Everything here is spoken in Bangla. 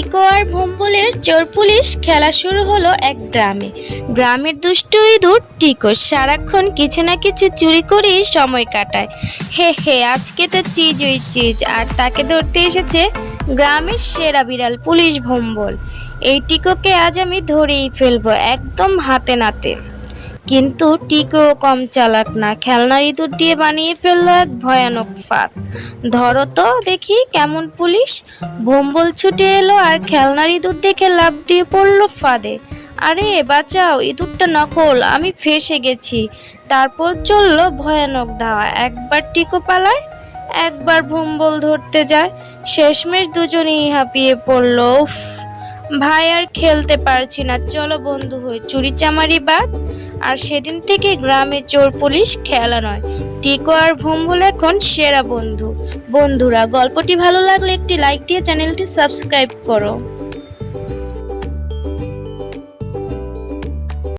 টিকো আর ভোম্বলের চোর পুলিশ খেলা শুরু হলো এক গ্রামে। গ্রামের দুষ্ট ইঁদুর টিকো সারাক্ষণ কিছু না কিছু চুরি করেই সময় কাটায়। হে হে, আজকে তো চিজ ওই চিজ, আর তাকে ধরতে এসেছে গ্রামের সেরা বিড়াল পুলিশ ভুম্বল। এই টিকোকে আজ আমি ধরেই ফেলব একদম হাতে নাতে। কিন্তু টিকো কম চালাক না। খেলনার ইঁদুর দিয়ে বানিয়ে ফেলল এক ভয়ানক ফাঁদ। ধরো তো দেখি কেমন পুলিশ। ভোম্বল ছুটে এলো আর খেলনার ইঁদুর দেখে লাফ দিয়ে পড়ল ফাঁদে। আরে বাঁচাও, ইঁদুরটা নকল, আমি ফেসে গেছি। তারপর চলল ভয়ানক ধাওয়া। একবার টিকো পালায়, একবার ভোম্বল ধরতে যায়। শেষমেশ দুজনেই হাঁপিয়ে পড়ল, উফ। ভাই আর খেলতে পারছি না। চলো বন্ধু হয়ে চুরি চামারি বাদ। আর সেদিন থেকে গ্রামে চোর পুলিশ খেলা নয়। টিকো আর ভোম্বল এখন সেরা বন্ধু। বন্ধুরা, গল্পটি ভালো লাগলে একটি লাইক দিয়ে চ্যানেলটি সাবস্ক্রাইব করো।